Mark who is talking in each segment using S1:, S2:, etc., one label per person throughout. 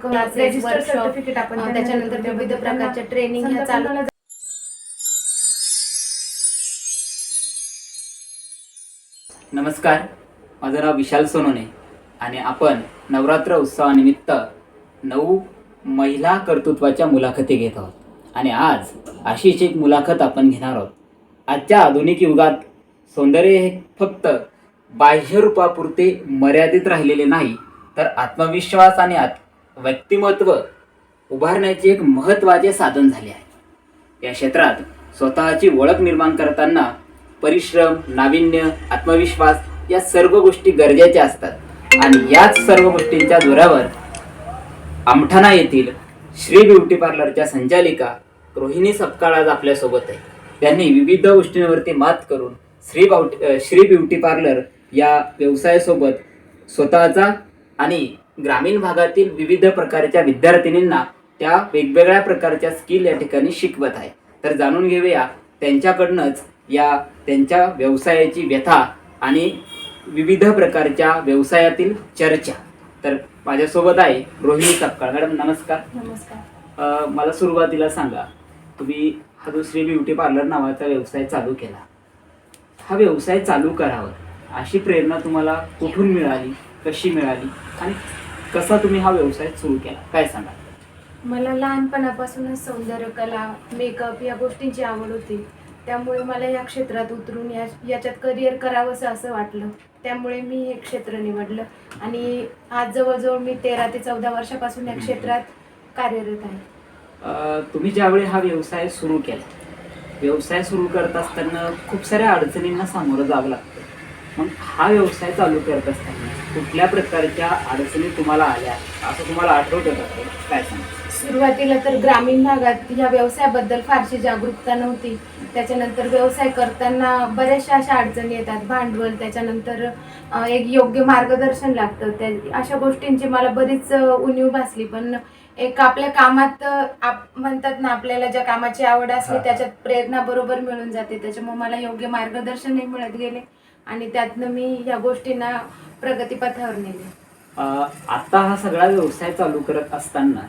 S1: Classes workshop त्याच्यानंतर. विविध प्रकारच्या ट्रेनिंग ह्या चालू
S2: नमस्कार. माझं नाव विशाल सोनोने आणि आपण नवरात्र उत्सवानिमित्त नऊ महिला कर्तृत्वाच्या मुलाखती घेत आहोत. आणि आज अशीच एक मुलाखत आपण घेणार आहोत. आजच्या आधुनिक युगात सौंदर्य हे फक्त बाह्य रूपापुरते मर्यादित राहिलेले नाही तर आत्मविश्वास आणि आत व्यक्तिमत्व उभारण्याचे एक महत्त्वाचे साधन झाले आहे. या क्षेत्रात स्वतःची ओळख निर्माण करताना परिश्रम नाविन्य आत्मविश्वास या सर्व गोष्टी गरजेच्या असतात. आणि याच सर्व गोष्टींच्या जोरावर आमठाणा येथील श्री ब्युटी पार्लरच्या संचालिका रोहिणी सपकाळ आज आपल्यासोबत आहे. त्यांनी विविध गोष्टींवरती मात करून Shri beauty Shri beauty parlour या व्यवसायासोबत स्वतःचा आणि ग्रामीण भागातील विविध प्रकारच्या विद्यार्थिनींना त्या वेगवेगळ्या प्रकारच्या स्किल या ठिकाणी शिकवत आहे. तर जाणून घेऊया त्यांच्याकडनंच या त्यांच्या व्यवसायाची व्यथा आणि विविध प्रकारच्या व्यवसायातील चर्चा. तर माझ्यासोबत आहे रोहिणी सपकाळ मॅडम नमस्कार.
S3: नमस्कार.
S2: मला सुरुवातीला सांगा तुम्ही हा श्री ब्युटी पार्लर नावाचा व्यवसाय चालू केला हा व्यवसाय चालू करावा अशी प्रेरणा तुम्हाला कुठून मिळाली कशी मिळाली आणि कसा तुम्ही हा व्यवसाय सुरू केला? काय सांगा
S1: मला लहानपणापासूनच सौंदर्य कला मेकअप या गोष्टींची आवड होती. त्यामुळे मला या क्षेत्रात उतरून या याच्यात करिअर करावंसं असं वाटलं. त्यामुळे मी हे क्षेत्र निवडलं. आणि आज जवळजवळ मी तेरा ते चौदा वर्षापासून या क्षेत्रात कार्यरत आहे.
S2: अ, तुम्ही ज्यावेळी हा व्यवसाय सुरू केला व्यवसाय सुरू करत असताना खूप साऱ्या अडचणींना सामोरं जावं लागतं. मग हा व्यवसाय चालू करत असताना कुठल्या प्रकारच्या अडचणी तुम्हाला आल्या? असं तुम्हाला आठवतं का? काय सांगा
S1: सुरुवातीला तर ग्रामीण भागात या व्यवसायाबद्दल फारशी जागरूकता नव्हती. त्याच्यानंतर व्यवसाय करताना बऱ्याचशा अशा अडचणी येतात. भांडवल त्याच्यानंतर अ, एक योग्य मार्गदर्शन लागतं. त्या अशा गोष्टींची मला बरीच अ, उणीव भासली. पण एक आपल्या कामात अ, आप म्हणतात ना आपल्याला ज्या कामाची आवड असते
S2: हा.
S1: त्याच्यात प्रेरणा बरोबर मिळून जाते. त्याच्यामुळे मला योग्य मार्गदर्शनही मिळत गेले. आणि त्यातनं मी या गोष्टींना प्रगतीपथावर नेले.
S2: आता हा सगळा व्यवसाय चालू करत असताना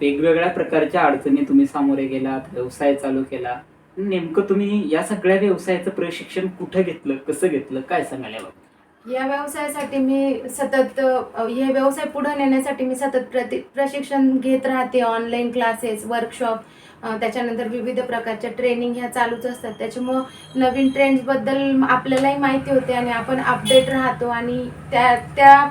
S2: वेगवेगळ्या प्रकारच्या अडचणी तुम्ही सामोरे गेलात व्यवसाय चालू केला. नेमकं तुम्ही या सगळ्या व्यवसायाचं प्रशिक्षण कुठं घेतलं कसं घेतलं काय सांगायला याबाबत?
S1: या व्यवसायासाठी मी सतत हे व्यवसाय पुढे नेण्यासाठी मी सतत प्रति प्रशिक्षण घेत राहते ऑनलाईन क्लासेस वर्कशॉप त्याच्यानंतर विविध प्रकारच्या ट्रेनिंग ह्या चालूच असतात. त्याच्यामुळं नवीन ट्रेंड्सबद्दल आपल्यालाही माहिती होते आणि आपण अपडेट राहतो आणि त्या त्या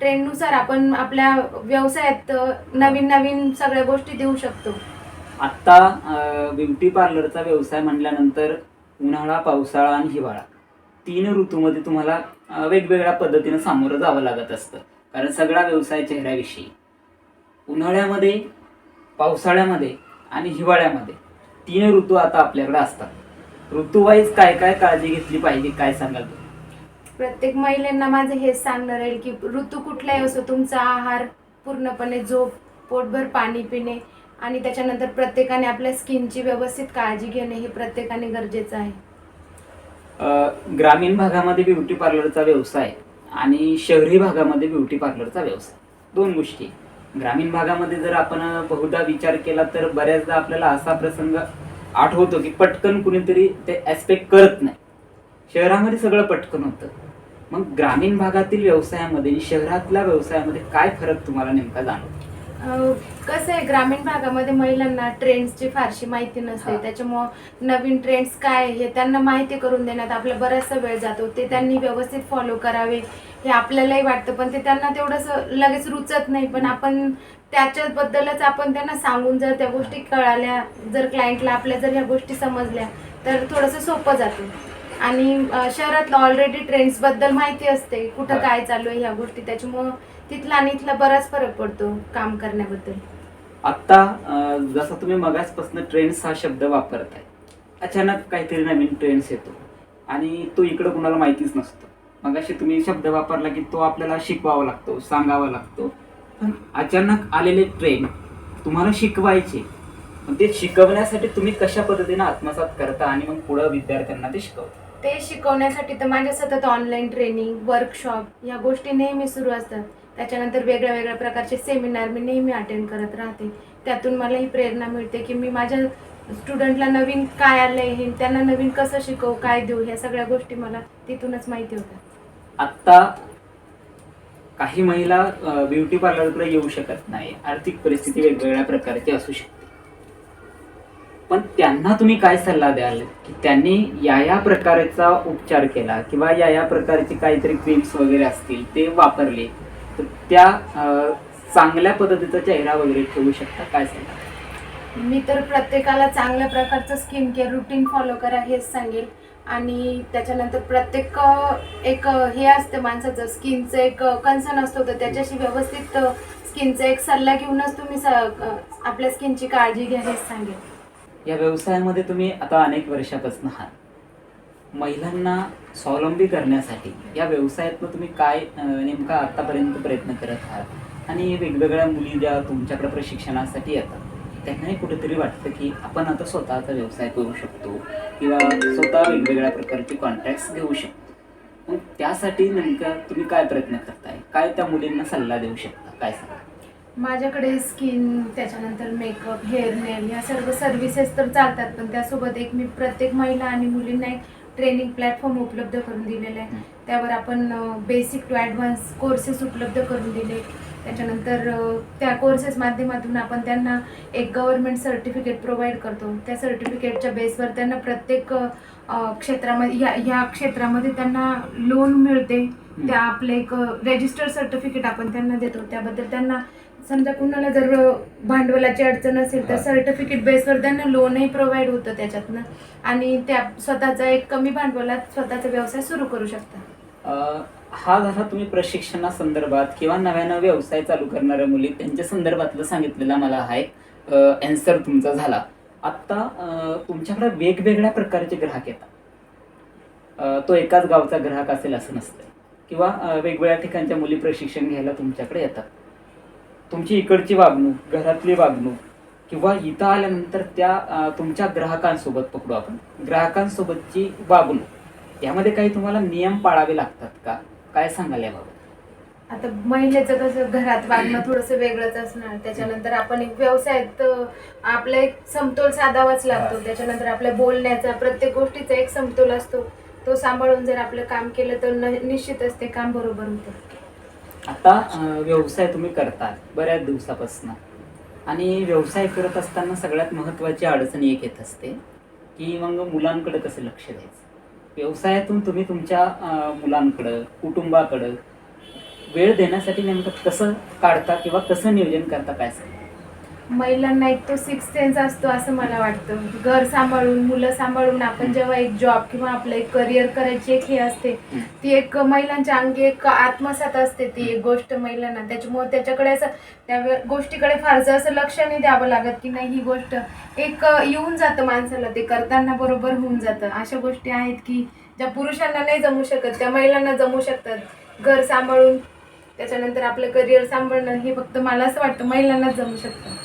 S1: ट्रेंडनुसार आपण आपल्या व्यवसायात नवीन नवीन सगळ्या गोष्टी देऊ शकतो.
S2: आत्ता ब्युटी पार्लरचा व्यवसाय म्हटल्यानंतर उन्हाळा पावसाळा आणि हिवाळा. तीन ऋतूमध्ये तुम्हाला वेगवेगळ्या पद्धतीनं सामोरं जावं लागत असतं. कारण सगळा व्यवसाय चेहऱ्याविषयी. उन्हाळ्यामध्ये पावसाळ्यामध्ये आणि हिवाळ्यामध्ये. तीन ऋतू आता आपल्याकडे असतात. ऋतूवाईज काय काय काळजी घेतली पाहिजे काय सांगाल तुम्ही?
S1: प्रत्येक महिलांना माझं हेच सांगणं राहील की ऋतू कुठलाही असो तुमचा आहार पूर्णपणे झोप पोटभर पाणी पिणे आणि त्याच्यानंतर प्रत्येकाने आपल्या स्किनची व्यवस्थित काळजी घेणे हे प्रत्येकाने गरजेचं आहे.
S2: ग्रामीण भागामध्ये ब्युटी पार्लरचा व्यवसाय आणि शहरी भागामध्ये ब्युटी पार्लरचा व्यवसाय. दोन गोष्टी. ग्रामीण भागामध्ये जर आपण बहुधा विचार केला तर बऱ्याचदा आपल्याला असा प्रसंग आठवतो की पटकन कुणीतरी ते ॲस्पेक्ट करत नाही. शहरामध्ये सगळं पटकन होतं. मग ग्रामीण भागातील व्यवसायामध्ये आणि शहरातल्या व्यवसायामध्ये काय फरक तुम्हाला नेमका जाणवतो?
S1: कसं आहे ग्रामीण भागामध्ये महिलांना ट्रेंड्सची फारशी माहिती नसते.
S2: हा.
S1: त्याच्यामुळं नवीन ट्रेंड्स काय आहे हे त्यांना माहिती करून देण्यात आपला बराचसा वेळ जातो. ते त्यांनी व्यवस्थित फॉलो करावे. हे आपल्यालाही वाटतं पण ते त्यांना तेवढंसं लगेच रुचत नाही. पण आपण त्याच्याबद्दलच आपण त्यांना सांगून जर त्या गोष्टी कळाल्या जर क्लायंटला आपल्या जर ह्या गोष्टी समजल्या तर थोडंसं सोपं जातं. आणि अं, शहरात ऑलरेडी ट्रेंड्सबद्दल माहिती असते कुठं. काय चालू आहे ह्या गोष्टी. त्याच्यामुळं तिथला आणि इथला बराच फरक पडतो काम करण्याबद्दल.
S2: आत्ता अं, जसा तुम्ही मगासपासून ट्रेंड्स हा शब्द वापरताय अचानक काहीतरी नवीन ट्रेंड्स येतो. आणि तो इकडं कुणाला माहितीच नसतो. मग असे तुम्ही शब्द वापरला की तो आपल्याला शिकवावा लागतो सांगावा लागतो. पण अचानक आलेले ट्रेन तुम्हाला शिकवायचे. मग ते शिकवण्यासाठी तुम्ही कशा पद्धतीने आत्मसात करता आणि मग पुढं विद्यार्थ्यांना ते शिकवता?
S1: ते शिकवण्यासाठी तर माझ्या सतत ऑनलाईन ट्रेनिंग वर्कशॉप या गोष्टी नेहमी सुरू असतात. त्याच्यानंतर वेगळ्या वेगळ्या प्रकारचे सेमिनार मी नेहमी अटेंड करत राहते. त्यातून मला ही प्रेरणा मिळते की मी माझ्या स्टुडंटला नवीन काय आलंय हे त्यांना नवीन कसं शिकवू काय देऊ ह्या सगळ्या गोष्टी मला तिथूनच माहिती होतात.
S2: आत्ता काही महिला ब्युटी पार्लरकडे येऊ शकत नाही. आर्थिक परिस्थिती वेगवेगळ्या प्रकारची असू शकते. पण त्यांना तुम्ही काय सल्ला द्याल? की त्यांनी या या प्रकारचा उपचार केला किंवा या या प्रकारचे काहीतरी क्रीम्स वगैरे असतील ते वापरले तर त्या चांगल्या पद्धतीचा चेहरा वगैरे ठेवू शकता? काय सल्ला
S1: मी तर प्रत्येकाला चांगल्या प्रकारचं स्किन केअर रुटीन फॉलो करा हेच सांगेल. आणि त्याच्यानंतर प्रत्येक एक हे असतं माणसाचं स्किनचं एक कन्सर्न असतो. तर त्याच्याशी व्यवस्थित स्किनचा एक सल्ला घेऊनच तुम्ही आपल्या स्किनची काळजी घ्या हेच सांगेल
S2: या व्यवसायामध्ये तुम्ही आता अनेक वर्षापासून आहात. महिलांना स्वावलंबी करण्यासाठी या व्यवसायातनं तुम्ही काय नेमका आतापर्यंत प्रयत्न करत आहात? आणि वेगवेगळ्या मुली ज्या तुमच्याकडे प्रशिक्षणासाठी येतात त्यांनाही कुठेतरी वाटतं की आपण आता स्वतःचा व्यवसाय करू शकतो किंवा स्वतः वेगवेगळ्या प्रकारचे कॉन्टॅक्ट्स घेऊ शकतो. मग त्यासाठी नेमका तुम्ही काय प्रयत्न करताय? काय त्या मुलींना सल्ला देऊ शकता? काय सांगा
S1: माझ्याकडे स्किन त्याच्यानंतर मेकअप हेअर नेल या सर्व सर्व्हिसेस तर चालतात पण त्यासोबत एक मी प्रत्येक महिला आणि मुलींना एक ट्रेनिंग प्लॅटफॉर्म उपलब्ध करून दिलेला आहे. त्यावर आपण बेसिक टू ॲडव्हान्स कोर्सेस उपलब्ध करून दिले. त्याच्यानंतर त्या कोर्सेस माध्यमातून आपण त्यांना एक गव्हर्नमेंट सर्टिफिकेट प्रोव्हाइड करतो. त्या सर्टिफिकेटच्या बेसवर त्यांना प्रत्येक क्षेत्रामध्ये ह्या ह्या क्षेत्रामध्ये त्यांना लोन मिळते. त्या आपले एक रेजिस्टर सर्टिफिकेट आपण त्यांना देतो. त्याबद्दल त्यांना समजा कुणाला जर भांडवलाची अडचण असेल तर. सर्टिफिकेट बेसवर त्यांना लोनही प्रोव्हाइड होतं त्याच्यातनं. आणि त्या स्वतःचा एक कमी भांडवलात स्वतःचा व्यवसाय सुरू करू शकतात
S2: अ, हा झाला तुम्ही प्रशिक्षणासंदर्भात किंवा नव्यानं व्यवसाय चालू करणाऱ्या मुली त्यांच्या संदर्भातलं सांगितलेला मला हा एक अँसर तुमचा झाला. आत्ता तुमच्याकडे वेगवेगळ्या प्रकारचे ग्राहक येतात. तो एकाच गावचा ग्राहक असेल असं नसतं किंवा वेगवेगळ्या ठिकाणच्या मुली प्रशिक्षण घ्यायला तुमच्याकडे येतात. तुमची इकडची वागणूक घरातली वागणूक किंवा इथं आल्यानंतर त्या तुमच्या ग्राहकांसोबत पकडू आपण. ग्राहकांसोबतची वागणूक. यामध्ये काही तुम्हाला नियम पाळावे लागतात का? काय सांगाल याबाबत
S1: आता महिलेचं कसं घरात वागणं थोडंसं वेगळंच असणार. त्याच्यानंतर आपण एक व्यवसायात अं, आपला एक समतोल साधावाच लागतो. त्याच्यानंतर आपल्या बोलण्याचा प्रत्येक गोष्टीचा एक समतोल असतो. तो सांभाळून जर आपलं काम केलं तर न- निश्चितच ते काम बरोबर होतं.
S2: आता अ, व्यवसाय तुम्ही करता बऱ्याच दिवसापासून. आणि व्यवसाय करत असताना सगळ्यात महत्त्वाची अडचण एक येत असते की मग मुलांकडे कसं लक्ष द्यायचं? व्यवसायातून तुम्ही तुमच्या मुलांकडं कुटुंबाकडं वेळ देण्यासाठी नेमकं कसं काढता किंवा कसं नियोजन करता काय सांगा
S1: महिलांना एक तो सिक्स सेन्स असतो असं मला वाटतं. घर सांभाळून मुलं सांभाळून आपण जेव्हा एक जॉब किंवा आपलं एक करिअर करायची एक हे असते ती एक महिलांच्या अंगी एक आत्मसात असते ती एक गोष्ट महिलांना. त्याच्यामुळे त्याच्याकडे असं त्या गोष्टीकडे फारसं असं लक्ष नाही द्यावं लागत की नाही ही गोष्ट एक येऊन जातं माणसाला ते करताना बरोबर होऊन जातं. अशा गोष्टी आहेत की ज्या पुरुषांना नाही जमू शकत त्या महिलांना जमू शकतात. घर सांभाळून त्याच्यानंतर आपलं करिअर सांभाळणं हे फक्त मला असं वाटतं महिलांनाच जमू शकतं.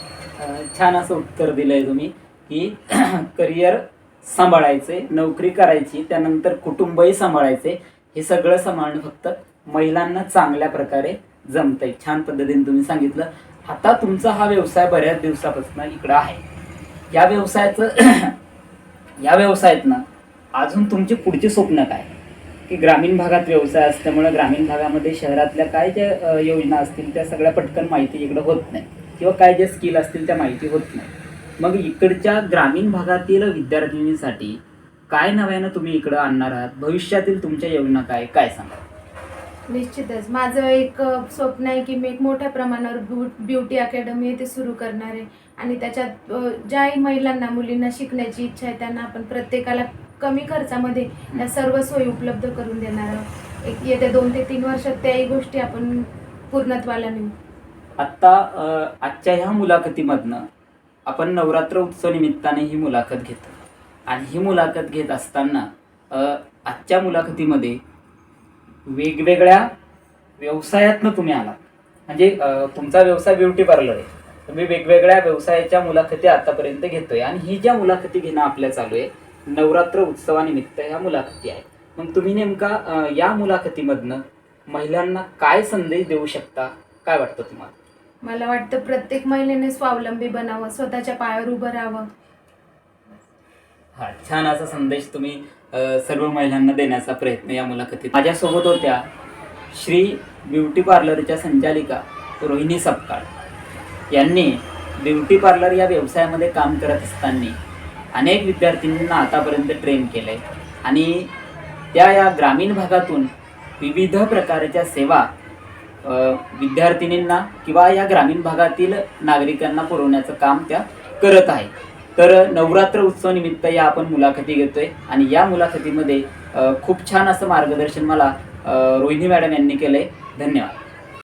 S2: छान असं उत्तर दिलंय तुम्ही की करिअर सांभाळायचे नोकरी करायची त्यानंतर कुटुंबही सांभाळायचे हे सगळं सांभाळणं फक्त महिलांना चांगल्या प्रकारे जमतंय. छान पद्धतीने तुम्ही सांगितलं. आता तुमचा हा व्यवसाय बऱ्याच दिवसापासून इकडं आहे. या व्यवसायाचं या व्यवसायातनं अजून तुमची पुढची स्वप्न काय? की ग्रामीण भागात व्यवसाय असल्यामुळे ग्रामीण भागामध्ये शहरातल्या काय ज्या योजना असतील त्या सगळ्या पटकन माहिती इकडं होत नाही. किंवा काय जे स्किल असतील त्या माहिती होत नाही. मग इकडच्या ग्रामीण भागातील विद्यार्थिनीसाठी काय नव्यानं तुम्ही इकडं आणणार आहात? भविष्यातील तुमच्या योजना काय? काय सांगा
S1: निश्चितच. माझं एक स्वप्न आहे की मी एक मोठ्या प्रमाणावर ब्यु ब्युटी अकॅडमी आहे ते सुरू करणार आहे. आणि त्याच्यात ज्याही महिलांना मुलींना शिकण्याची इच्छा आहे त्यांना आपण प्रत्येकाला कमी खर्चामध्ये या सर्व सोयी उपलब्ध करून देणार आहोत. एक येत्या दोन ते तीन वर्षात त्याही गोष्टी आपण पूर्णत्वाला नेऊ.
S2: आत्ता आजच्या ह्या मुलाखतीमधनं आपण नवरात्र उत्सव निमित्ताने ही मुलाखत घेतो. आणि ही मुलाखत घेत असताना आजच्या मुलाखतीमध्ये वेगवेगळ्या व्यवसायातनं तुम्ही आलात. म्हणजे तुमचा व्यवसाय ब्युटी पार्लर आहे. तुम्ही वेगवेगळ्या व्यवसायाच्या मुलाखती आतापर्यंत घेतोय. आणि ही ज्या मुलाखती घेणं आपल्या चालू आहे नवरात्र उत्सवानिमित्त ह्या मुलाखती आहेत. मग तुम्ही नेमका या मुलाखतीमधनं महिलांना काय संदेश देऊ शकता? काय वाटतं तुम्हाला?
S1: मला वाटतं प्रत्येक महिलेने स्वावलंबी बनावं स्वतःच्या पायावर उभं राहावं.
S2: हा छान असा संदेश तुम्ही अ, सर्व महिलांना देण्याचा प्रयत्न या मुलाखतीत. माझ्यासोबत होत्या श्री ब्युटी पार्लरच्या संचालिका रोहिणी सपकाळ. यांनी ब्युटी पार्लर या व्यवसायामध्ये काम करत असताना अनेक विद्यार्थिनींना आतापर्यंत ट्रेन केलं आहे आणि त्या या ग्रामीण भागातून विविध प्रकारच्या सेवा विद्यार्थिनींना किंवा या ग्रामीण भागातील नागरिकांना पुरवण्याचं काम त्या करत आहे तर नवरात्र उत्सवानिमित्त या आपण मुलाखती घेतोय आणि या मुलाखतीमध्ये खूप छान असं मार्गदर्शन मला रोहिणी मॅडम यांनी केलंय. धन्यवाद.